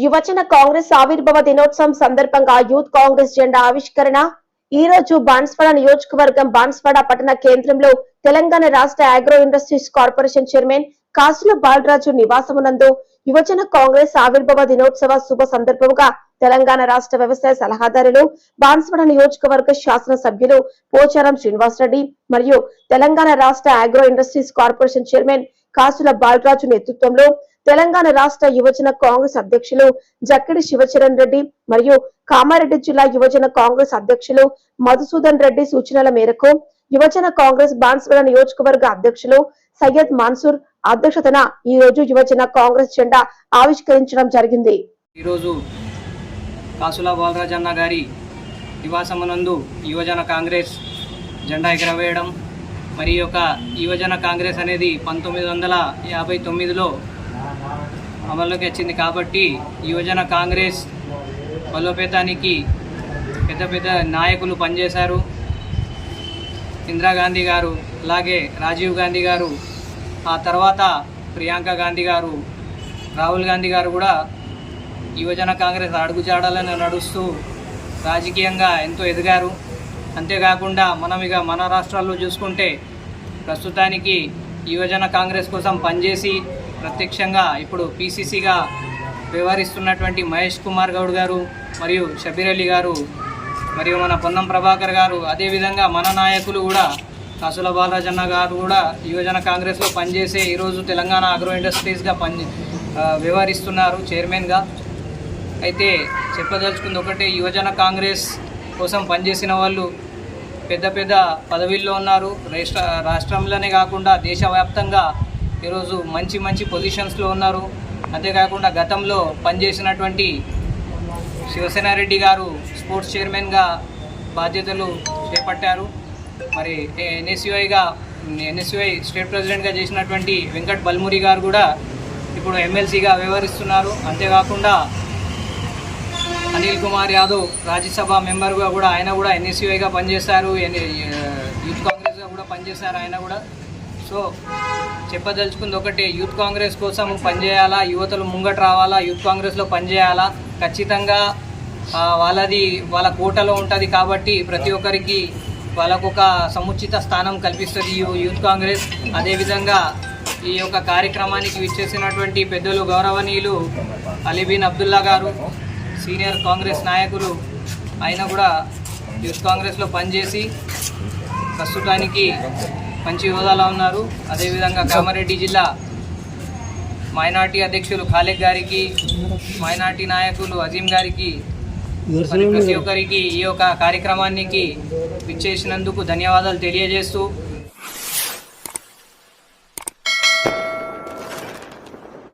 యువజన కాంగ్రెస్ ఆవిర్భావ దినోత్సవం సందర్భంగా యూత్ కాంగ్రెస్ జెండా ఆవిష్కరణ. ఈ రోజు బాన్స్వాడ నియోజకవర్గం బాన్స్వాడ పట్టణ కేంద్రంలో తెలంగాణ రాష్ట్ర అగ్రో ఇండస్ట్రీస్ కార్పొరేషన్ చైర్మన్ కాసుల బాలరాజు నివాసమునందు యువజన కాంగ్రెస్ ఆవిర్భావ దినోత్సవ శుభ సందర్భముగా తెలంగాణ రాష్ట్ర వ్యవసాయ సలహాదారులు బాన్స్వాడ నియోజకవర్గ శాసన సభ్యులు పోచారం శ్రీనివాసరెడ్డి మరియు తెలంగాణ రాష్ట్ర అగ్రో ఇండస్ట్రీస్ కార్పొరేషన్ చైర్మన్ కాసుల బాలరాజు నేతృత్వంలో తెలంగాణ రాష్ట్ర యువజన కాంగ్రెస్ అధ్యక్షులు జక్కిడి శివచరణ్ రెడ్డి మరియు కామారెడ్డి జిల్లా యువజన కాంగ్రెస్ అధ్యక్షులు మధుసూదన్ రెడ్డి సూచనల మేరకు యువజన కాంగ్రెస్ బాన్స్వాడ నియోజకవర్గ అధ్యక్షులు సయ్యద్ మాన్సూర్ అధ్యక్షతన ఈ రోజు యువజన కాంగ్రెస్ జెండా ఆవిష్కరించడం జరిగింది. ఈరోజు కాసుల బాలరాజన్న గారి నివాసమునందు యువజన కాంగ్రెస్ జెండా ఎగరవేయడం మరి యొక్క యువజన కాంగ్రెస్ అనేది పంతొమ్మిది వందల యాభై తొమ్మిదిలో అమల్లోకి వచ్చింది కాబట్టి యువజన కాంగ్రెస్ బలోపేతానికి పెద్ద పెద్ద నాయకులు పనిచేశారు. ఇందిరాగాంధీ గారు అలాగే రాజీవ్ గాంధీ గారు ఆ తర్వాత ప్రియాంక గాంధీ గారు రాహుల్ గాంధీ గారు కూడా యువజన కాంగ్రెస్ అడుగుజాడాలని నడుస్తూ రాజకీయంగా ఎంతో ఎదిగారు. అంతేకాకుండా మనం ఇక మన రాష్ట్రాల్లో చూసుకుంటే ప్రస్తుతానికి యువజన కాంగ్రెస్ కోసం పనిచేసి ప్రత్యక్షంగా ఇప్పుడు పీసీసీగా వ్యవహరిస్తున్నటువంటి మహేష్ కుమార్ గౌడ్ గారు మరియు షబీర్ అలీ గారు మరియు మన పొన్నం ప్రభాకర్ గారు అదేవిధంగా మన నాయకులు కూడా కాసుల బాలరాజన్న గారు కూడా యువజన కాంగ్రెస్లో పనిచేసే ఈరోజు తెలంగాణ అగ్రో ఇండస్ట్రీస్గా పని వ్యవహరిస్తున్నారు చైర్మన్గా. అయితే చెప్పదలుచుకుంది ఒకటే యువజన కాంగ్రెస్ కోసం పనిచేసిన వాళ్ళు పెద్ద పెద్ద పదవిల్లో ఉన్నారు. రాష్ట్ర రాష్ట్రంలోనే కాకుండా దేశవ్యాప్తంగా ఈరోజు మంచి మంచి పొజిషన్స్లో ఉన్నారు. అంతేకాకుండా గతంలో పనిచేసినటువంటి శివసేనారెడ్డి గారు స్పోర్ట్స్ చైర్మన్గా బాధ్యతలు చేపట్టారు. మరి ఎన్ఎస్యుఐగా ఎన్ఎస్యుఐ స్టేట్ ప్రెసిడెంట్గా చేసినటువంటి వెంకట్ బల్మురి గారు కూడా ఇప్పుడు ఎమ్మెల్సీగా వ్యవహరిస్తున్నారు. అంతేకాకుండా అనిల్ కుమార్ యాదవ్ రాజ్యసభ మెంబర్గా కూడా ఆయన కూడా ఎన్ఎస్యుఐగా పనిచేశారు. ఎన్- యూత్ కాంగ్రెస్గా కూడా పనిచేశారు ఆయన కూడా. సో చెప్పదలుచుకుంది ఒకటే యూత్ కాంగ్రెస్ కోసం పనిచేయాలా? యువతలు ముంగట రావాలా? యూత్ కాంగ్రెస్లో పనిచేయాలా? ఖచ్చితంగా వాళ్ళది వాళ్ళ కోటలో ఉంటుంది కాబట్టి ప్రతి ఒక్కరికి వాళ్ళకు ఒక సముచిత స్థానం కల్పిస్తుంది యూత్ కాంగ్రెస్. అదేవిధంగా ఈ యొక్క కార్యక్రమానికి విచ్చేసినటువంటి పెద్దలు గౌరవనీయులు అలీబీన్ అబ్దుల్లా గారు సీనియర్ కాంగ్రెస్ నాయకులు ఆయన కూడా యూత్ కాంగ్రెస్లో పనిచేసి ప్రస్తుతానికి మంచి హోదాలో ఉన్నారు. అదేవిధంగా కామారెడ్డి జిల్లా మైనార్టీ అధ్యక్షులు ఖాలిక్ గారికి మైనార్టీ నాయకులు అజీం గారికి మరి ప్రతి ఒక్కరికి ఈ యొక్క కార్యక్రమానికి విచ్చేసినందుకు ధన్యవాదాలు తెలియజేస్తూ